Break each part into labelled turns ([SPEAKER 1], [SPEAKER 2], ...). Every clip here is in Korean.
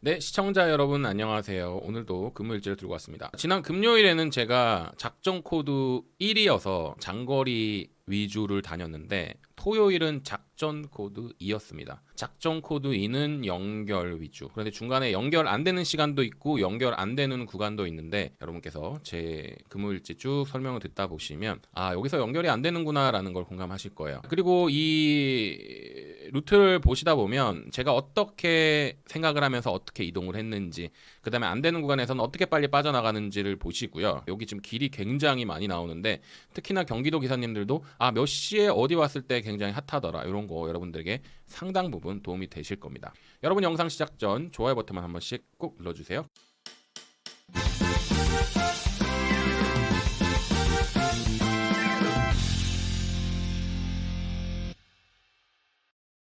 [SPEAKER 1] 네, 시청자 여러분 안녕하세요. 오늘도 금요일지를 들고 왔습니다. 지난 금요일에는 제가 작전 코드 1이어서 장거리 위주를 다녔는데 토요일은 작전 코드 2였습니다. 작전 코드 2는 연결 위주. 그런데 중간에 연결 안 되는 시간도 있고 연결 안 되는 구간도 있는데 여러분께서 제 금요일지 쭉 설명을 듣다 보시면 아, 여기서 연결이 안 되는구나라는 걸 공감하실 거예요. 그리고 이 루트를 보시다 보면 제가 어떻게 생각을 하면서 어떻게 이동을 했는지 그다음에 안 되는 구간에서는 어떻게 빨리 빠져나가는지를 보시고요. 여기 지금 길이 굉장히 많이 나오는데 특히나 경기도 기사님들도 아 몇 시에 어디 왔을 때 굉장히 핫하더라 이런 거 여러분들에게 상당 부분 도움이 되실 겁니다. 여러분 영상 시작 전 좋아요 버튼만 한 번씩 꼭 눌러주세요.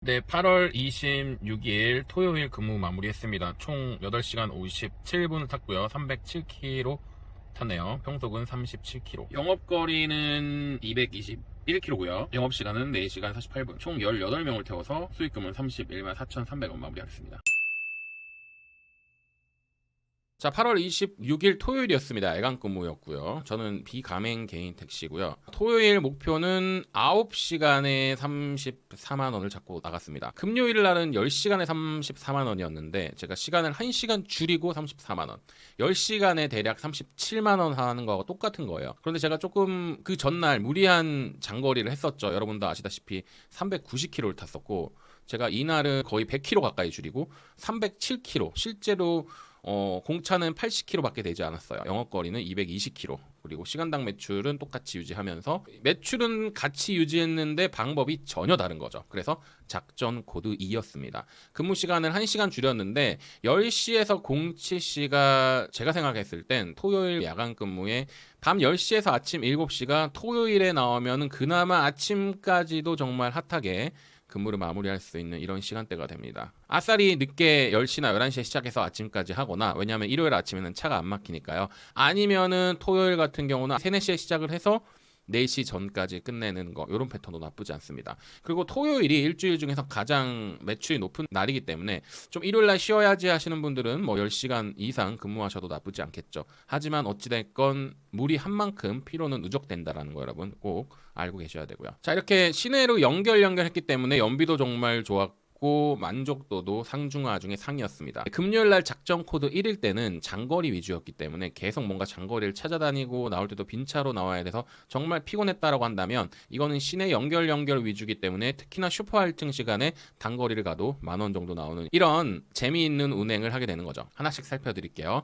[SPEAKER 1] 네, 8월 26일 토요일 근무 마무리했습니다. 총 8시간 57분을 탔고요. 307km 탔네요. 평속은 37km. 영업거리는 221km고요. 영업시간은 4시간 48분. 총 18명을 태워서 수익금은 31만 4,300원 마무리하겠습니다. 자, 8월 26일 토요일이었습니다. 애간 근무였고요. 저는 비가맹 개인 택시고요. 토요일 목표는 9시간에 34만 원을 잡고 나갔습니다. 금요일 날은 10시간에 34만 원이었는데 제가 시간을 1시간 줄이고 34만 원. 10시간에 대략 37만 원 하는 거하고 똑같은 거예요. 그런데 제가 조금 그 전날 무리한 장거리를 했었죠. 여러분도 아시다시피 390km를 탔었고 제가 이날은 거의 100km 가까이 줄이고 307km 실제로 어, 공차는 80km밖에 되지 않았어요. 영업거리는 220km. 그리고 시간당 매출은 똑같이 유지하면서 매출은 같이 유지했는데 방법이 전혀 다른 거죠. 그래서 작전 코드 2였습니다. 근무 시간을 1시간 줄였는데 10시에서 07시가 제가 생각했을 땐 토요일 야간 근무에 밤 10시에서 아침 7시가 토요일에 나오면은 그나마 아침까지도 정말 핫하게 근무를 마무리할 수 있는 이런 시간대가 됩니다. 아싸리 늦게 10시나 11시에 시작해서 아침까지 하거나 왜냐하면 일요일 아침에는 차가 안 막히니까요. 아니면은 토요일 같은 경우는 3, 4시에 시작을 해서 4시 전까지 끝내는 거 이런 패턴도 나쁘지 않습니다. 그리고 토요일이 일주일 중에서 가장 매출이 높은 날이기 때문에 좀 일요일 날 쉬어야지 하시는 분들은 뭐 10시간 이상 근무하셔도 나쁘지 않겠죠. 하지만 어찌 됐건 무리한 만큼 피로는 누적된다라는 거 여러분 꼭 알고 계셔야 되고요. 자, 이렇게 시내로 연결 연결했기 때문에 연비도 정말 좋았고 고 만족도도 상중하 중에 상이었습니다. 금요일 날 작전 코드 1일 때는 장거리 위주였기 때문에 계속 뭔가 장거리를 찾아다니고 나올 때도 빈차로 나와야 돼서 정말 피곤했다라고 한다면 이거는 시내 연결 연결 위주기 때문에 특히나 슈퍼 할증 시간에 단거리를 가도 만 원 정도 나오는 이런 재미있는 운행을 하게 되는 거죠. 하나씩 살펴드릴게요.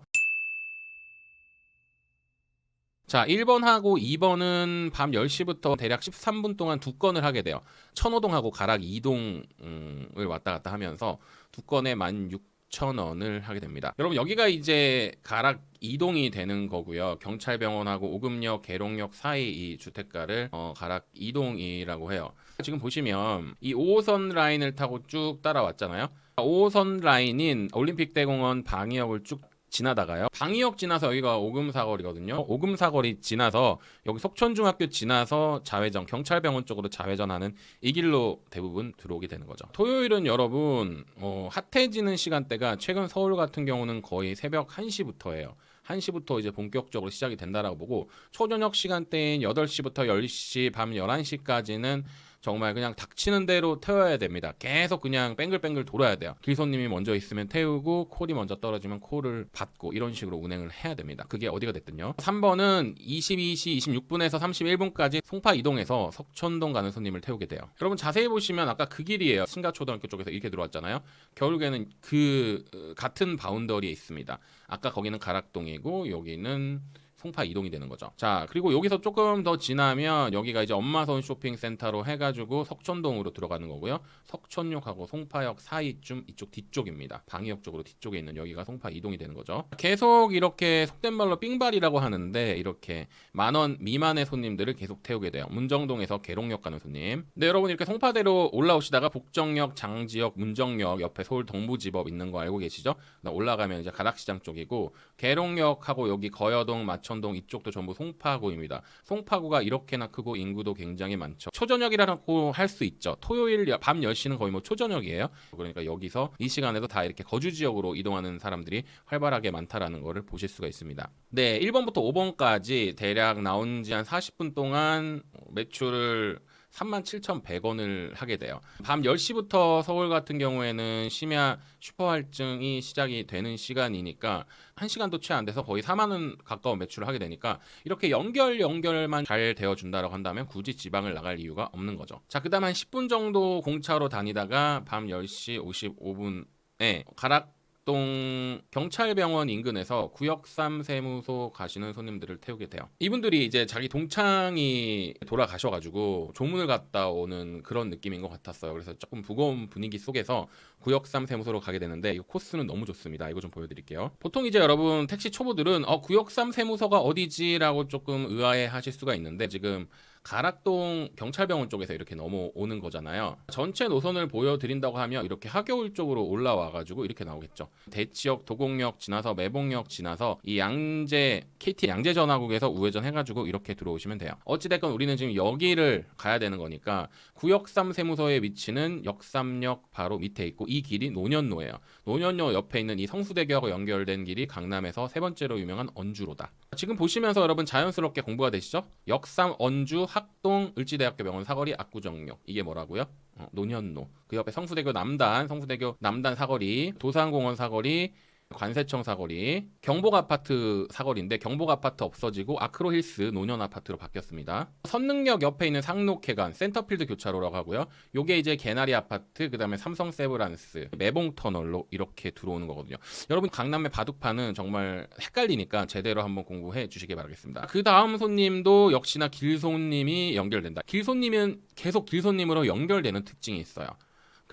[SPEAKER 1] 자, 1번하고 2번은 밤 10시부터 대략 13분 동안 두 건을 하게 돼요. 천호동하고 가락 2동을 왔다 갔다 하면서 두 건에 16,000원을 하게 됩니다. 여러분, 여기가 이제 가락 이동이 되는 거고요. 경찰병원하고 오금역, 계룡역 사이 이 주택가를 어, 가락 이동이라고 해요. 지금 보시면 이 5호선 라인을 타고 쭉 따라왔잖아요. 5호선 라인인 올림픽대공원 방위역을 쭉 지나다가요. 방위역 지나서 여기가 오금사거리거든요. 오금사거리 지나서 여기 속천중학교 지나서 자회전 경찰병원 쪽으로 자회전하는 이 길로 대부분 들어오게 되는 거죠. 토요일은 여러분 어, 핫해지는 시간대가 최근 서울 같은 경우는 거의 새벽 1시부터예요. 1시부터 이제 본격적으로 시작이 된다라고 보고 초저녁 시간대인 8시부터 10시 밤 11시까지는 정말 그냥 닥치는 대로 태워야 됩니다. 계속 그냥 뱅글뱅글 돌아야 돼요. 길손님이 먼저 있으면 태우고 콜이 먼저 떨어지면 콜을 받고 이런 식으로 운행을 해야 됩니다. 그게 어디가 됐든요. 3번은 22시 26분에서 31분까지 송파 이동해서 석천동 가는 손님을 태우게 돼요. 여러분 자세히 보시면 아까 그 길이에요. 신가초등학교 쪽에서 이렇게 들어왔잖아요. 결국에는 그 어, 같은 바운더리에 있습니다. 아까 거기는 가락동이고 여기는 송파 이동이 되는 거죠. 자, 그리고 여기서 조금 더 지나면 여기가 이제 엄마선 쇼핑센터로 해가지고 석천동으로 들어가는 거고요. 석천역하고 송파역 사이쯤 이쪽 뒤쪽입니다. 방위역 쪽으로 뒤쪽에 있는 여기가 송파 이동이 되는 거죠. 계속 이렇게 속된 말로 삥발이라고 하는데 이렇게 만 원 미만의 손님들을 계속 태우게 돼요. 문정동에서 계룡역 가는 손님. 네, 여러분 이렇게 송파대로 올라오시다가 북정역, 장지역, 문정역 옆에 서울 동부지법 있는 거 알고 계시죠? 올라가면 이제 가락시장 쪽이고 계룡역하고 여기 거여동, 마천 대천동 이쪽도 전부 송파구입니다. 송파구가 이렇게나 크고 인구도 굉장히 많죠. 초저녁이라고 할 수 있죠. 토요일 여- 밤 10시는 거의 뭐 초저녁이에요. 그러니까 여기서 이 시간에도 다 이렇게 거주 지역으로 이동하는 사람들이 활발하게 많다라는 거를 보실 수가 있습니다. 네, 1번부터 5번까지 대략 나온 지 한 40분 동안 매출을 37,100원을 하게 돼요. 밤 10시부터 서울 같은 경우에는 심야 슈퍼 할증이 시작이 되는 시간이니까 1시간도 채 안 돼서 거의 4만 원 가까운 매출을 하게 되니까 이렇게 연결 연결만 잘 되어 준다라고 한다면 굳이 지방을 나갈 이유가 없는 거죠. 자, 그다음 한 10분 정도 공차로 다니다가 밤 10시 55분에 가락 동 경찰병원 인근에서 구역 3 세무소 가시는 손님들을 태우게 돼요. 이분들이 이제 자기 동창이 돌아가셔가지고 조문을 갔다 오는 그런 느낌인 것 같았어요. 그래서 조금 무거운 분위기 속에서 구역 3 세무소로 가게 되는데 이 코스는 너무 좋습니다. 이거 좀 보여드릴게요. 보통 이제 여러분 택시 초보들은 어, 구역 3 세무소가 어디지라고 조금 의아해 하실 수가 있는데 지금 가락동 경찰병원 쪽에서 이렇게 넘어오는 거잖아요. 전체 노선을 보여드린다고 하면 이렇게 하교울 쪽으로 올라와가지고 이렇게 나오겠죠. 대치역 도곡역 지나서 매봉역 지나서 이 양재 KT 양재 전화국에서 우회전 해가지고 이렇게 들어오시면 돼요. 어찌됐건 우리는 지금 여기를 가야 되는 거니까 구역 3 세무서의 위치는 역삼역 바로 밑에 있고 이 길이 노년로예요. 노년로 옆에 있는 이 성수대교하고 연결된 길이 강남에서 세 번째로 유명한 언주로다. 지금 보시면서 여러분 자연스럽게 공부가 되시죠? 역삼 언주 학동 을지대학교 병원 사거리 압구정역 이게 뭐라고요? 어, 노년로 그 옆에 성수대교 남단 성수대교 남단 사거리 도산공원 사거리 관세청 사거리 경복 아파트 사거리인데 경복 아파트 없어지고 아크로힐스 노년 아파트로 바뀌었습니다. 선능역 옆에 있는 상록회관 센터필드 교차로라고 하고요. 요게 이제 개나리 아파트 그다음에 삼성 세브란스 매봉 터널로 이렇게 들어오는 거거든요. 여러분 강남의 바둑판은 정말 헷갈리니까 제대로 한번 공부해 주시기 바라겠습니다. 그 다음 손님도 역시나 길손님이 연결된다. 길손님은 계속 길손님으로 연결되는 특징이 있어요.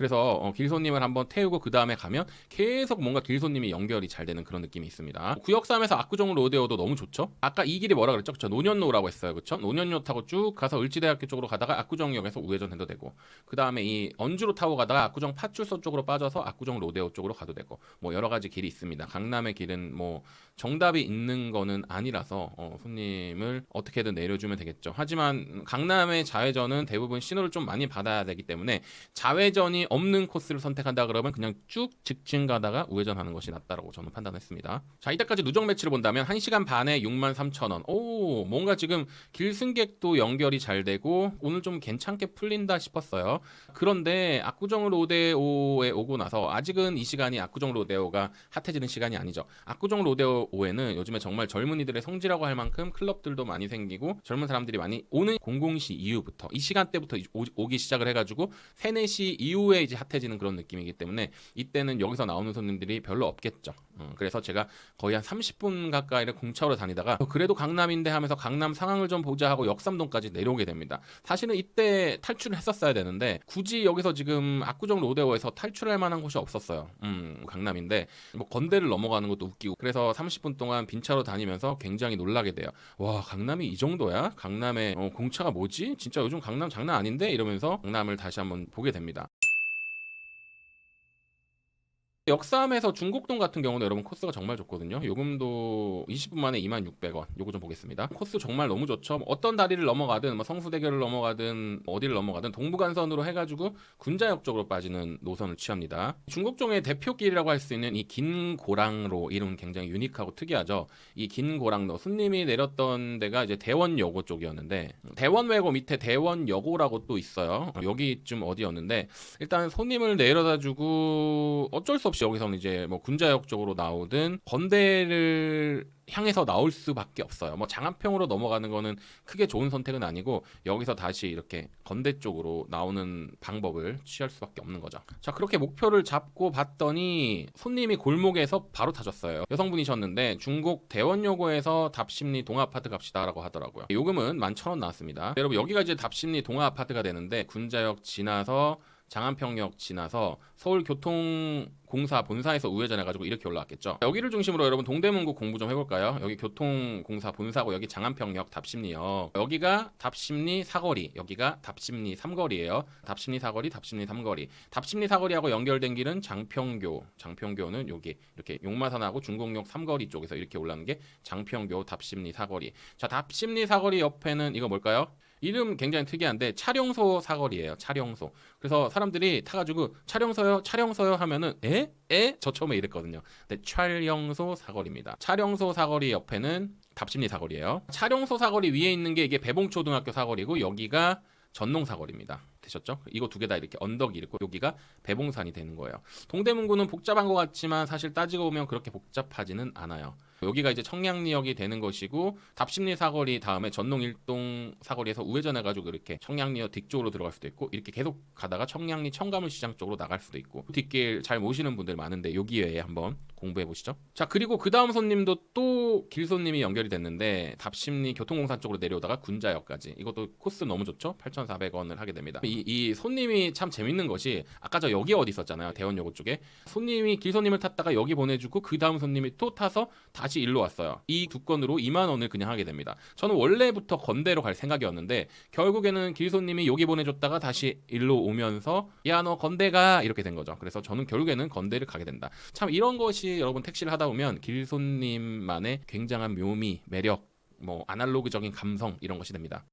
[SPEAKER 1] 그래서 어, 길손님을 한번 태우고 그 다음에 가면 계속 뭔가 길손님이 연결이 잘 되는 그런 느낌이 있습니다. 구역 3에서 압구정 로데오도 너무 좋죠. 아까 이 길이 뭐라 그랬죠? 그쵸? 노년로라고 했어요. 그렇죠? 노년로 타고 쭉 가서 을지대학교 쪽으로 가다가 압구정역에서 우회전 해도 되고 그 다음에 이 언주로 타고 가다가 압구정 파출소 쪽으로 빠져서 압구정 로데오 쪽으로 가도 되고 뭐 여러 가지 길이 있습니다. 강남의 길은 뭐 정답이 있는 거는 아니라서 어, 손님을 어떻게든 내려주면 되겠죠. 하지만 강남의 좌회전은 대부분 신호를 좀 많이 받아야 되기 때문에 좌회전이 없는 코스를 선택한다 그러면 그냥 쭉 직진 가다가 우회전하는 것이 낫다라고 저는 판단했습니다. 자 이때까지 누적 매출을 본다면 1시간 반에 6만 3천 원. 오 뭔가 지금 길승객도 연결이 잘 되고 오늘 좀 괜찮게 풀린다 싶었어요. 그런데 압구정 로데오에 오고 나서 아직은 이 시간이 압구정 로데오가 핫해지는 시간이 아니죠. 압구정 로데오에는 요즘에 정말 젊은이들의 성지라고 할 만큼 클럽들도 많이 생기고 젊은 사람들이 많이 오는 00시 이후부터 이 시간대부터 오- 오기 시작을 해가지고 3, 4시 이후에 이제 핫해지는 그런 느낌이기 때문에 이때는 여기서 나오는 손님들이 별로 없겠죠. 어, 그래서 제가 거의 한 30분 가까이를 공차로 다니다가 어, 그래도 강남인데 하면서 강남 상황을 좀 보자 하고 역삼동까지 내려오게 됩니다. 사실은 이때 탈출을 했었어야 되는데 굳이 여기서 지금 압구정 로데오에서 탈출할 만한 곳이 없었어요. 음, 강남인데 뭐 건대를 넘어가는 것도 웃기고 그래서 30분 동안 빈차로 다니면서 굉장히 놀라게 돼요. 와 강남이 이 정도야? 강남에 어, 공차가 뭐지? 진짜 요즘 강남 장난 아닌데 이러면서 강남을 다시 한번 보게 됩니다. 역삼에서 중곡동 같은 경우는 여러분 코스가 정말 좋거든요. 요금도 20분 만에 26,600원. 요거 좀 보겠습니다. 코스 정말 너무 좋죠. 뭐 어떤 다리를 넘어가든 뭐 성수대교를 넘어가든 뭐 어디를 넘어가든 동부간선으로 해가지고 군자역 쪽으로 빠지는 노선을 취합니다. 중곡동의 대표길이라고 할 수 있는 이 긴 고랑로 이름 굉장히 유니크하고 특이하죠. 이 긴 고랑로 손님이 내렸던 데가 이제 대원여고 쪽이었는데 대원외고 밑에 대원여고라고 또 있어요. 여기쯤 어디였는데 일단 손님을 내려다주고 어쩔 수 없이 여기서는 이제 뭐 군자역 쪽으로 나오든 건대를 향해서 나올 수밖에 없어요. 뭐 장안평으로 넘어가는 거는 크게 좋은 선택은 아니고 여기서 다시 이렇게 건대 쪽으로 나오는 방법을 취할 수밖에 없는 거죠. 자 그렇게 목표를 잡고 봤더니 손님이 골목에서 바로 타셨어요. 여성분이셨는데 중국 대원여고에서 답심리 동아파트 갑시다라고 하더라고요. 요금은 11,000원 나왔습니다. 여러분 여기가 이제 답심리 동아파트가 되는데 군자역 지나서 장안평역 지나서 서울교통공사 본사에서 우회전해가지고 이렇게 올라왔겠죠. 여기를 중심으로 여러분 동대문구 공부 좀 해볼까요? 여기 교통공사 본사고 여기 장안평역 답심리역 여기가 답심리 사거리 여기가 답심리 삼거리예요. 답심리 사거리 답심리 삼거리 답심리 사거리하고 연결된 길은 장평교 장평교는 여기 이렇게 용마산하고 중공역 삼거리 쪽에서 이렇게 올라가는 게 장평교 답심리 사거리 자 답심리 사거리 옆에는 이거 뭘까요? 이름 굉장히 특이한데 차량소 사거리예요. 차량소. 그래서 사람들이 타가지고 차량소요, 차량소요 하면은 에? 에? 저 처음에 이랬거든요. 근데 촬영소 사거리입니다. 차량소 사거리 옆에는 답심리 사거리예요. 차량소 사거리 위에 있는 게 이게 배봉초등학교 사거리고 여기가 전농 사거리입니다. 되셨죠? 이거 두 개 다 이렇게 언덕이 있고 여기가 배봉산이 되는 거예요. 동대문구는 복잡한 것 같지만 사실 따지고 보면 그렇게 복잡하지는 않아요. 여기가 이제 청량리역이 되는 것이고 답심리 사거리 다음에 전농 일동 사거리에서 우회전해 가지고 이렇게 청량리역 뒤쪽으로 들어갈 수도 있고 이렇게 계속 가다가 청량리 청가물시장 쪽으로 나갈 수도 있고 뒷길 잘 모시는 분들 많은데 여기 외에 한번 공부해 보시죠. 자 그리고 그 다음 손님도 또 길손님이 연결이 됐는데 답심리 교통공사 쪽으로 내려오다가 군자역까지 이것도 코스 너무 좋죠. 8,400원을 하게 됩니다. 이, 이 손님이 참 재밌는 것이 아까 저 여기 어디 있었잖아요. 대원여고 쪽에 손님이 길손님을 탔다가 여기 보내주고 그 다음 손님이 또 타서 다시 일로 왔어요. 이 두 건으로 2만 원을 그냥 하게 됩니다. 저는 원래부터 건대로 갈 생각이었는데 결국에는 길손님이 여기 보내줬다가 다시 일로 오면서 야 너 건대가 이렇게 된 거죠. 그래서 저는 결국에는 건대를 가게 된다. 참 이런 것이 여러분 택시를 하다 보면 길손님만의 굉장한 묘미, 매력, 뭐 아날로그적인 감성 이런 것이 됩니다.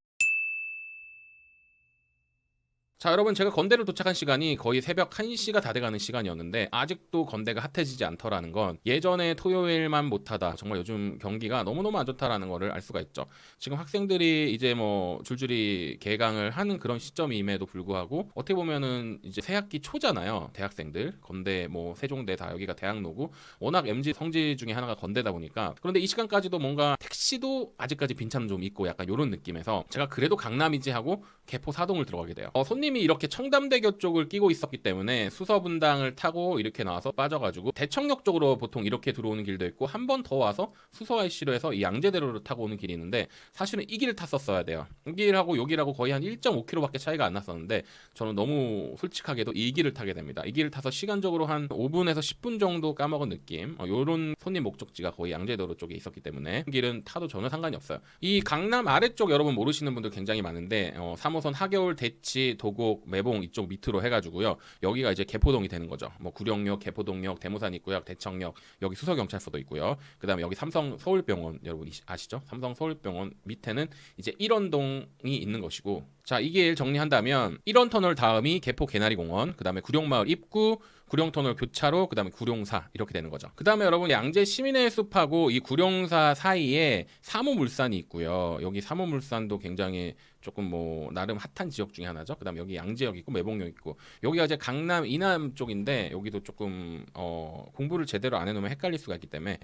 [SPEAKER 1] 자 여러분 제가 건대를 도착한 시간이 거의 새벽 1시가 다 돼가는 시간이었는데 아직도 건대가 핫해지지 않더라는 건 예전에 토요일만 못하다 정말 요즘 경기가 너무너무 안 좋다라는 거를 알 수가 있죠. 지금 학생들이 이제 뭐 줄줄이 개강을 하는 그런 시점임에도 불구하고 어떻게 보면은 이제 새학기 초잖아요 대학생들. 건대 뭐 세종대 다 여기가 대학로고 워낙 MZ 성지 중에 하나가 건대다 보니까 그런데 이 시간까지도 뭔가 택시도 아직까지 빈차는 좀 있고 약간 요런 느낌에서 제가 그래도 강남이지 하고 개포 사동을 들어가게 돼요. 어, 손님 이 이렇게 청담대교 쪽을 끼고 있었기 때문에 수서분당을 타고 이렇게 나와서 빠져가지고 대청역 쪽으로 보통 이렇게 들어오는 길도 있고 한 번 더 와서 수서 IC로 해서 이 양재대로를 타고 오는 길이 있는데 사실은 이 길을 탔었어야 돼요. 이 길하고 요 길하고 거의 한 1.5km밖에 차이가 안 났었는데 저는 너무 솔직하게도 이 길을 타게 됩니다. 이 길을 타서 시간적으로 한 5분에서 10분 정도 까먹은 느낌 어, 요런 손님 목적지가 거의 양재도로 쪽에 있었기 때문에 이 길은 타도 전혀 상관이 없어요. 이 강남 아래쪽 여러분 모르시는 분들 굉장히 많은데 어, 3호선 하겨울 대치 도곡 매봉 이쪽 밑으로 해가지고요. 여기가 이제 개포동이 되는 거죠. 뭐 구령역 개포동역 대모산 있고요 대청역 여기 수서경찰서도 있고요. 그다음에 여기 삼성 서울병원 여러분 이- 아시죠? 삼성 서울병원 밑에는 이제 일원동이 있는 것이고 자이길 정리한다면 1원 터널 다음이 개포 개나리공원 그다음에 구룡마을 입구 구룡터널 교차로 그다음에 구룡사 이렇게 되는 거죠. 그다음에 여러분 양재 시민의 숲하고 이 구룡사 사이에 사모물산이 있고요. 여기 사모물산도 굉장히 조금 뭐 나름 핫한 지역 중에 하나죠. 그다음에 여기 양재역 있고 매봉역 있고 여기가 이제 강남 이남 쪽인데 여기도 조금 어 공부를 제대로 안 해놓으면 헷갈릴 수가 있기 때문에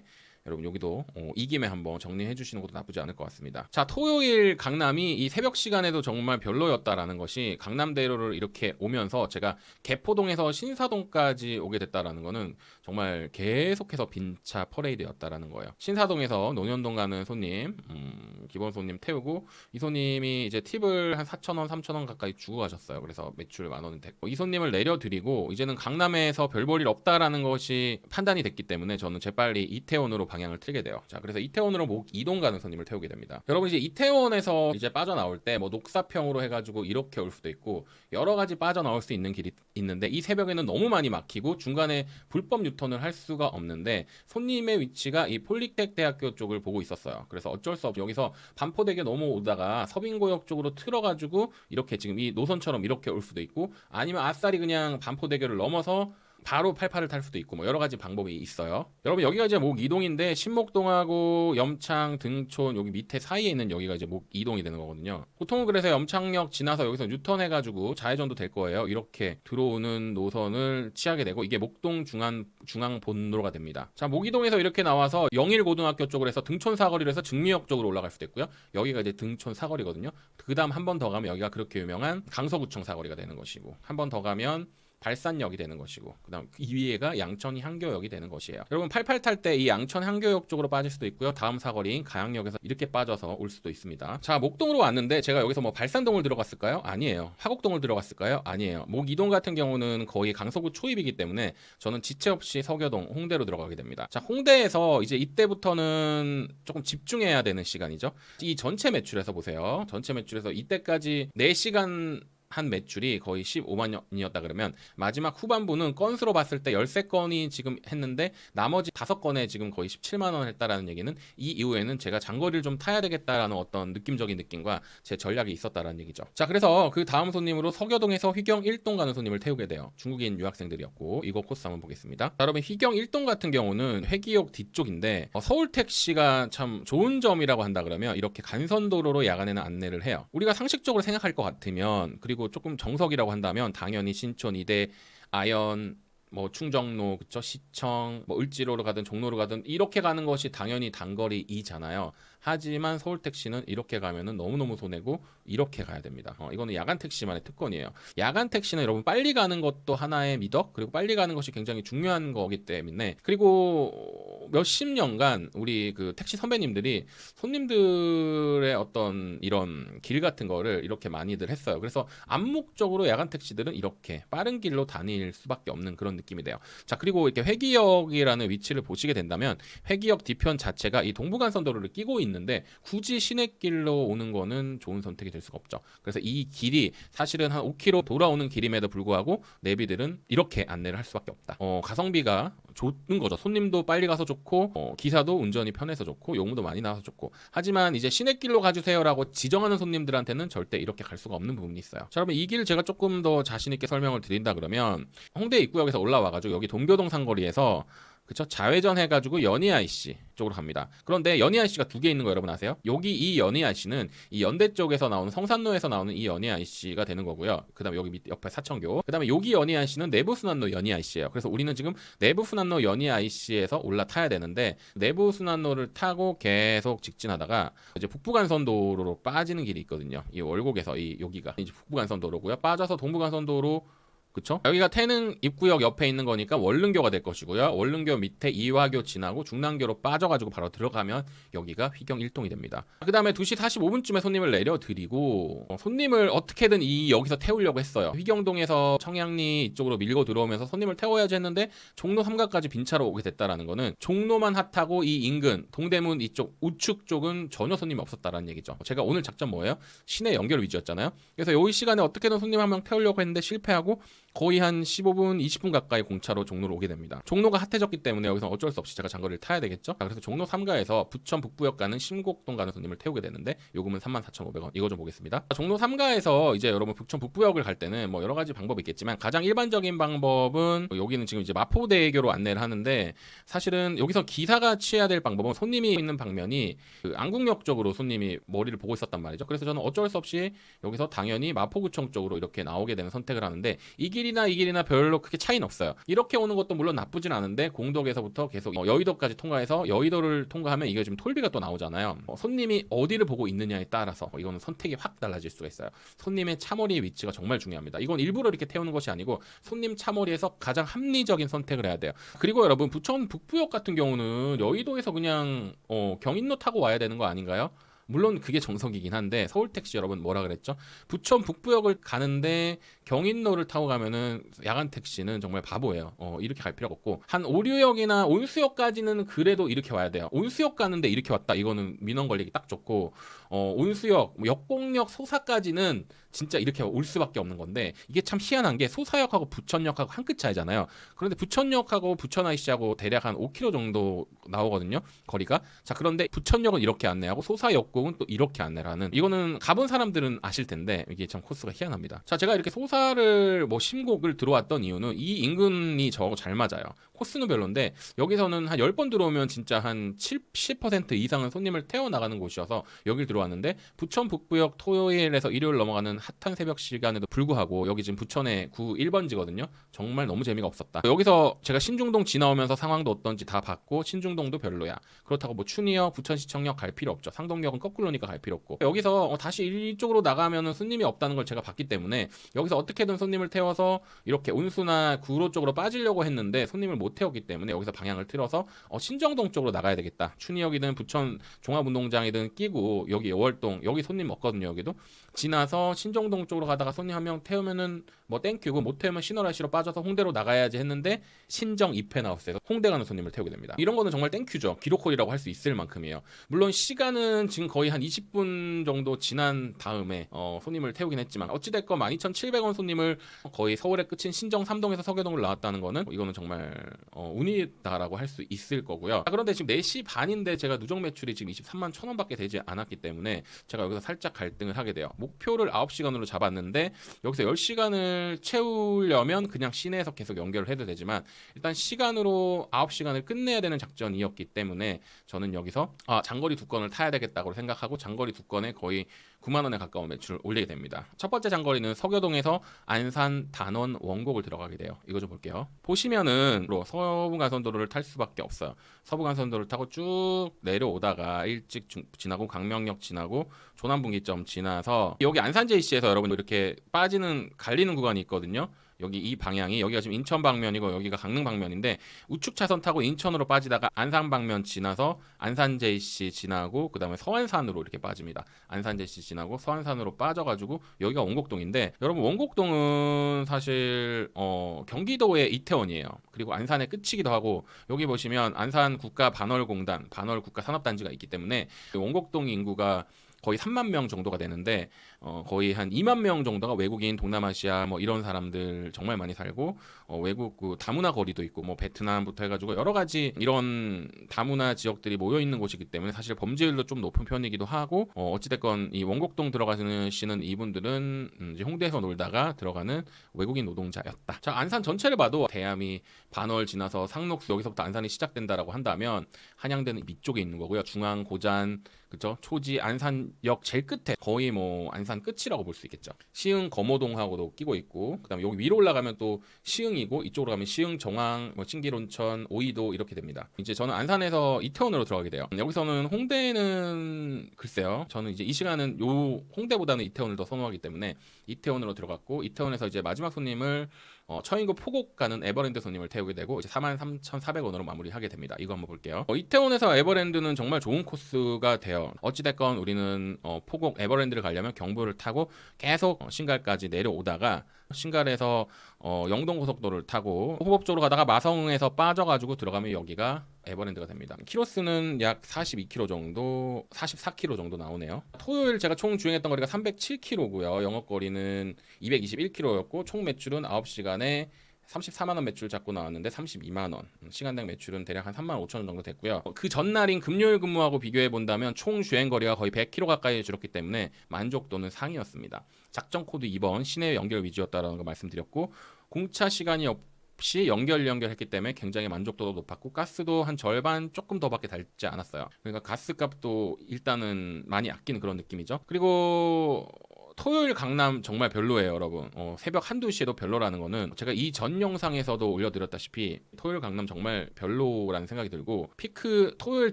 [SPEAKER 1] 여러분 여기도 어, 이 김에 한번 정리해 주시는 것도 나쁘지 않을 것 같습니다. 자 토요일 강남이 이 새벽 시간에도 정말 별로였다라는 것이 강남대로를 이렇게 오면서 제가 개포동에서 신사동까지 오게 됐다라는 거는 정말 계속해서 빈차 퍼레이드였다라는 거예요. 신사동에서 논현동 가는 손님 음, 기본 손님 태우고 이 손님이 이제 팁을 한 4천 원, 3천 원 가까이 주고 가셨어요. 그래서 매출 만 원은 됐고 이 손님을 내려드리고 이제는 강남에서 별볼일 없다라는 것이 판단이 됐기 때문에 저는 재빨리 이태원으로 방향을 틀게 돼요. 자, 그래서 이태원으로 목 이동 가는 손님을 태우게 됩니다. 여러분 이제 이태원에서 이제 빠져나올 때 뭐 녹사평으로 해가지고 이렇게 올 수도 있고 여러 가지 빠져나올 수 있는 길이 있는데 이 새벽에는 너무 많이 막히고 중간에 불법 유턴을 할 수가 없는데 손님의 위치가 이 폴리텍 대학교 쪽을 보고 있었어요. 그래서 어쩔 수 없이 여기서 반포대교 넘어오다가 서빙고역 쪽으로 틀어가지고 이렇게 지금 이 노선처럼 이렇게 올 수도 있고 아니면 아싸리 그냥 반포대교를 넘어서 바로 팔팔을 탈 수도 있고 뭐 여러 가지 방법이 있어요. 여러분 여기가 이제 목 이동인데 신목동하고 염창 등촌 여기 밑에 사이에 있는 여기가 이제 목 이동이 되는 거거든요. 보통은 그래서 염창역 지나서 여기서 유턴해가지고 좌회전도 될 거예요. 이렇게 들어오는 노선을 취하게 되고 이게 목동 중앙 중앙 본로가 됩니다. 자 목이동에서 이렇게 나와서 영일고등학교 쪽으로 해서 등촌 사거리로 해서 증미역 쪽으로 올라갈 수도 있고요. 여기가 이제 등촌 사거리거든요. 그다음 한 번 더 가면 여기가 그렇게 유명한 강서구청 사거리가 되는 것이고 한 번 더 가면 발산역이 되는 것이고 그다음 이 위에가 양천 향교역이 되는 것이에요. 여러분 88 탈 때 이 양천 향교역 쪽으로 빠질 수도 있고요. 다음 사거리인 가양역에서 이렇게 빠져서 올 수도 있습니다. 자 목동으로 왔는데 제가 여기서 뭐 발산동을 들어갔을까요? 아니에요. 화곡동을 들어갔을까요? 아니에요. 목이동 같은 경우는 거의 강서구 초입이기 때문에 저는 지체 없이 서교동, 홍대로 들어가게 됩니다. 자 홍대에서 이제 이때부터는 조금 집중해야 되는 시간이죠. 이 전체 매출에서 보세요. 전체 매출에서 이때까지 4시간 한 매출이 거의 15만 원이었다 그러면 마지막 후반부는 건수로 봤을 때 13건이 지금 했는데 나머지 5건에 지금 거의 17만 원 했다라는 얘기는 이 이후에는 제가 장거리를 좀 타야 되겠다라는 어떤 느낌적인 느낌과 제 전략이 있었다라는 얘기죠. 자, 그래서 그 다음 손님으로 서교동에서 휘경 1동 가는 손님을 태우게 돼요. 중국인 유학생들이었고 이거 코스 한번 보겠습니다. 자, 여러분 휘경 1동 같은 경우는 회기역 뒤쪽인데 어, 서울 택시가 참 좋은 점이라고 한다 그러면 이렇게 간선도로로 야간에는 안내를 해요. 우리가 상식적으로 생각할 것 같으면 그리고 조금 정석이라고 한다면 당연히 신촌 이대 아연 뭐 충정로 그쵸 시청 뭐 을지로로 가든 종로로 가든 이렇게 가는 것이 당연히 단거리이잖아요. 하지만 서울 택시는 이렇게 가면은 너무너무 손해고 이렇게 가야 됩니다. 어, 이거는 야간 택시만의 특권이에요. 야간 택시는 여러분 빨리 가는 것도 하나의 미덕 그리고 빨리 가는 것이 굉장히 중요한 거기 때문에 그리고 몇십 년간 우리 그 택시 선배님들이 손님들의 어떤 이런 길 같은 거를 이렇게 많이들 했어요. 그래서 암묵적으로 야간 택시들은 이렇게 빠른 길로 다닐 수밖에 없는 그런 느낌이 돼요. 자 그리고 이렇게 회기역이라는 위치를 보시게 된다면 회기역 뒤편 자체가 이 동부간선도로를 끼고 있는 데 굳이 시내길로 오는 거는 좋은 선택이 될 수가 없죠. 그래서 이 길이 사실은 한 5km 돌아오는 길임에도 불구하고 내비들은 이렇게 안내를 할 수밖에 없다. 어, 가성비가 좋은 거죠. 손님도 빨리 가서 좋고 어, 기사도 운전이 편해서 좋고 용무도 많이 나와서 좋고 하지만 이제 시내길로 가주세요라고 지정하는 손님들한테는 절대 이렇게 갈 수가 없는 부분이 있어요. 자 그러면 이 길을 제가 조금 더 자신 있게 설명을 드린다 그러면 홍대 입구역에서 올라와가지고 여기 동교동 상거리에서 그쵸 좌회전 해가지고 연희 IC 쪽으로 갑니다. 그런데 연희 IC가 두 개 있는 거 여러분 아세요? 여기 이 연희 IC는 이 연대 쪽에서 나오는 성산로에서 나오는 이 연희 IC가 되는 거고요. 그 다음에 여기 밑 옆에 사천교. 그 다음에 여기 연희 IC는 내부 순환로 연희 IC예요. 그래서 우리는 지금 내부 순환로 연희 IC에서 올라타야 되는데 내부 순환로를 타고 계속 직진하다가 이제 북부간선도로로 빠지는 길이 있거든요. 이 월곡에서 이 여기가 이제 북부간선도로고요. 빠져서 동부간선도로 그쵸? 여기가 태릉 입구역 옆에 있는 거니까 월릉교가 될 것이고요. 월릉교 밑에 이화교 지나고 중랑교로 빠져가지고 바로 들어가면 여기가 휘경 1동이 됩니다. 그 다음에 2시 45분쯤에 손님을 내려드리고 어, 손님을 어떻게든 이 여기서 태우려고 했어요. 휘경동에서 청량리 이쪽으로 밀고 들어오면서 손님을 태워야지 했는데 종로 3가까지 빈차로 오게 됐다라는 거는 종로만 핫하고 이 인근 동대문 이쪽 우측 쪽은 전혀 손님이 없었다라는 얘기죠. 제가 오늘 작전 뭐예요? 시내 연결 위주였잖아요. 그래서 이 시간에 어떻게든 손님 한 명 태우려고 했는데 실패하고 거의 한 15분, 20분 가까이 공차로 종로로 오게 됩니다. 종로가 핫해졌기 때문에 여기서 어쩔 수 없이 제가 장거리를 타야 되겠죠. 자, 그래서 종로 3가에서 부천 북부역 가는 신곡동 가는 손님을 태우게 되는데 요금은 34,500원. 이거 좀 보겠습니다. 종로 3가에서 이제 여러분 부천 북부역을 갈 때는 뭐 여러 가지 방법이 있겠지만 가장 일반적인 방법은 여기는 지금 이제 마포대교로 안내를 하는데 사실은 여기서 기사가 취해야 될 방법은 손님이 있는 방면이 그 안국역 쪽으로 손님이 머리를 보고 있었단 말이죠. 그래서 저는 어쩔 수 없이 여기서 당연히 마포구청 쪽으로 이렇게 나오게 되는 선택을 하는데 이길 이나 이 길이나 별로 크게 차이는 없어요. 이렇게 오는 것도 물론 나쁘진 않은데 공덕에서부터 계속 어, 여의도까지 통과해서 여의도를 통과하면 이게 지금 톨비가 또 나오잖아요. 어, 손님이 어디를 보고 있느냐에 따라서 어, 이거는 선택이 확 달라질 수가 있어요. 손님의 차머리의 위치가 정말 중요합니다. 이건 일부러 이렇게 태우는 것이 아니고 손님 차머리에서 가장 합리적인 선택을 해야 돼요. 그리고 여러분 부천 북부역 같은 경우는 여의도에서 그냥 어, 경인로 타고 와야 되는 거 아닌가요? 물론 그게 정석이긴 한데 서울 택시 여러분 뭐라 그랬죠? 부천 북부역을 가는데 경인로를 타고 가면은 야간 택시는 정말 바보예요. 어, 이렇게 갈 필요가 없고 한 오류역이나 온수역까지는 그래도 이렇게 와야 돼요. 온수역 가는데 이렇게 왔다. 이거는 민원 걸리기 딱 좋고 어, 온수역, 뭐 역공역, 소사까지는 진짜 이렇게 올 수밖에 없는 건데 이게 참 희한한 게 소사역하고 부천역하고 한 끗 차이잖아요. 그런데 부천역하고 부천 IC하고 대략 한 5km 정도 나오거든요. 거리가. 자, 그런데 부천역은 이렇게 안내하고 소사역 공은 또 이렇게 안내를 하는 이거는 가본 사람들은 아실 텐데 이게 참 코스가 희한합니다. 자, 제가 이렇게 소사를 뭐 심곡을 들어왔던 이유는 이 인근이 저하고 잘 맞아요. 코스는 별론데 여기서는 한 10번 들어오면 진짜 한 70% 이상은 손님을 태워 나가는 곳이어서 여길 들어왔는데 부천 북부역 토요일에서 일요일 넘어가는 핫한 새벽 시간에도 불구하고 여기 지금 부천의 구 1번지거든요. 정말 너무 재미가 없었다. 여기서 제가 신중동 지나오면서 상황도 어떤지 다 봤고 신중동도 별로야. 그렇다고 뭐 춘희역, 부천시청역 갈 필요 없죠. 상동역은 거꾸로니까 갈 필요 없고 여기서 어, 다시 이쪽으로 나가면은 손님이 없다는 걸 제가 봤기 때문에 여기서 어떻게든 손님을 태워서 이렇게 온수나 구로 쪽으로 빠지려고 했는데 손님을 못 태웠기 때문에 여기서 방향을 틀어서 어, 신정동 쪽으로 나가야 되겠다. 춘희역이든 부천 종합운동장이든 끼고 여기 여월동 여기 손님 없거든요. 여기도 지나서 신정동 쪽으로 가다가 손님 한 명 태우면은 뭐 땡큐고 못 태우면 신월아시로 빠져서 홍대로 나가야지 했는데 신정 입회나우스에서 홍대 가는 손님을 태우게 됩니다. 이런 거는 정말 땡큐죠. 기록홀이라고 할 수 있을 만큼이에요. 물론 시간은 지금 거의 한 20분 정도 지난 다음에 어, 손님을 태우긴 했지만 어찌됐건 12,700원 손님을 거의 서울의 끝인 신정 3동에서 서계동을 나왔다는 거는 이거는 정말 어, 운이다라고 할 수 있을 거고요. 자, 그런데 지금 4시 반인데 제가 누적 매출이 지금 23만 1,000원밖에 되지 않았기 때문에 제가 여기서 살짝 갈등을 하게 돼요. 목표를 9시간으로 잡았는데 여기서 10시간을 채우려면 그냥 시내에서 계속 연결을 해도 되지만 일단 시간으로 9시간을 끝내야 되는 작전이었기 때문에 저는 여기서 아, 장거리 두 건을 타야 되겠다고 생각하고 장거리 두 건에 거의 9만 원에 가까운 매출을 올리게 됩니다. 첫 번째 장거리는 서교동에서 안산, 단원, 원곡을 들어가게 돼요. 이거 좀 볼게요. 보시면은 서부간선도로를 탈 수밖에 없어요. 서부간선도로를 타고 쭉 내려오다가 일찍 중- 지나고 강명역 지나고 조남분기점 지나서 여기 안산 JC에서 여러분 이렇게 빠지는 갈리는 구간이 있거든요. 여기 이 방향이 여기가 지금 인천 방면이고 여기가 강릉 방면인데 우측 차선 타고 인천으로 빠지다가 안산 방면 지나서 안산 JC 지나고 그다음에 서안산으로 이렇게 빠집니다. 안산 JC 지나고 서안산으로 빠져가지고 여기가 원곡동인데 여러분 원곡동은 사실 어, 경기도의 이태원이에요. 그리고 안산의 끝이기도 하고 여기 보시면 안산 국가 반월공단 반월 국가 산업단지가 있기 때문에 원곡동 인구가 거의 3만 명 정도가 되는데 어, 거의 한 2만 명 정도가 외국인, 동남아시아 뭐 이런 사람들 정말 많이 살고 어, 외국 그 다문화 거리도 있고 뭐 베트남부터 해가지고 여러 가지 이런 다문화 지역들이 모여 있는 곳이기 때문에 사실 범죄율도 좀 높은 편이기도 하고 어, 어찌됐건 이 원곡동 들어가시는 이분들은 음, 홍대에서 놀다가 들어가는 외국인 노동자였다. 자 안산 전체를 봐도 대암이 반월 지나서 상록수 여기서부터 안산이 시작된다라고 한다면 한양대는 밑쪽에 있는 거고요. 중앙 고잔 그죠? 초지 안산역 제일 끝에 거의 뭐 안산 끝이라고 볼 수 있겠죠. 시흥 거모동하고도 끼고 있고 그다음에 여기 위로 올라가면 또 시흥이고 이쪽으로 가면 시흥 정왕 뭐 신기론천 오이도 이렇게 됩니다. 이제 저는 안산에서 이태원으로 들어가게 돼요. 여기서는 홍대는 글쎄요. 저는 이제 이 시간은 요 홍대보다는 이태원을 더 선호하기 때문에 이태원으로 들어갔고 이태원에서 이제 마지막 손님을 어, 처인구 포곡 가는 에버랜드 손님을 태우게 되고 이제 43,400원으로 마무리하게 됩니다. 이거 한번 볼게요. 어, 이태원에서 에버랜드는 정말 좋은 코스가 돼요. 어찌됐건 우리는 어, 포곡 에버랜드를 가려면 경부를 타고 계속 어, 신갈까지 내려오다가 신갈에서 어, 영동고속도로를 타고 호법 쪽으로 가다가 마성에서 빠져가지고 들어가면 여기가 에버랜드가 됩니다. 키로수는 약 42km 정도, 44km 정도 나오네요. 토요일 제가 총 주행했던 거리가 307km고요. 영업 거리는 221km였고 총 매출은 9시간에 34만 원 매출 잡고 나왔는데 32만 원. 음, 시간당 매출은 대략 한 3만 5천 원 정도 됐고요. 어, 그 전날인 금요일 근무하고 비교해 본다면 총 주행 거리가 거의 100km 가까이 줄었기 때문에 만족도는 상이었습니다. 작전 코드 2번 시내 연결 위주였다라는 거 말씀드렸고 공차 시간이 없 이 연결 연결했기 때문에 굉장히 만족도도 높았고 가스도 한 절반 조금 더밖에 달지 않았어요. 그러니까 가스 값도 일단은 많이 아끼는 그런 느낌이죠. 그리고 토요일 강남 정말 별로예요, 여러분. 어, 새벽 한두 시에도 별로라는 거는 제가 이 전 영상에서도 올려드렸다시피 토요일 강남 정말 별로라는 생각이 들고 피크 토요일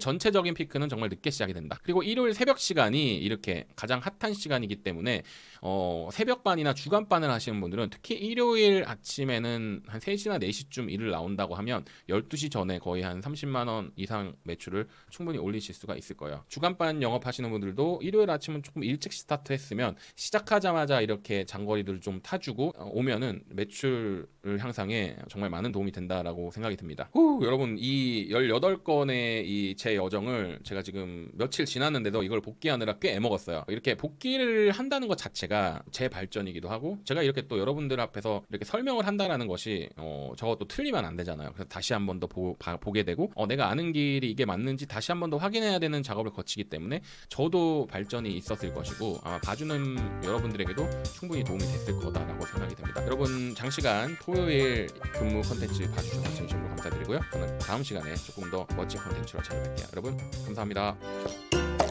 [SPEAKER 1] 전체적인 피크는 정말 늦게 시작이 된다. 그리고 일요일 새벽 시간이 이렇게 가장 핫한 시간이기 때문에 어, 새벽반이나 주간반을 하시는 분들은 특히 일요일 아침에는 한 3시나 4시쯤 일을 나온다고 하면 12시 전에 거의 한 30만 원 이상 매출을 충분히 올리실 수가 있을 거예요. 주간반 영업하시는 분들도 일요일 아침은 조금 일찍 스타트했으면 시작하자마자 이렇게 장거리를 좀 타주고 어, 오면은 매출 향상에 정말 많은 도움이 된다라고 생각이 듭니다. 후, 여러분 이 18건의 이 제 여정을 제가 지금 며칠 지났는데도 이걸 복귀하느라 꽤 애먹었어요. 이렇게 복귀를 한다는 것 자체가 제 발전이기도 하고 제가 이렇게 또 여러분들 앞에서 이렇게 설명을 한다라는 것이 어, 저것도 틀리면 안 되잖아요. 그래서 다시 한 번 더 보게 되고 어, 내가 아는 길이 이게 맞는지 다시 한 번 더 확인해야 되는 작업을 거치기 때문에 저도 발전이 있었을 것이고 아마 봐주는 여러분들에게도 충분히 도움이 됐을 거다라고 생각이 됩니다. 여러분 장시간 토요일 근무 컨텐츠 봐주셔서 진심으로 감사드리고요. 저는 다음 시간에 조금 더 멋진 컨텐츠로 찾아뵐게요. 여러분 감사합니다.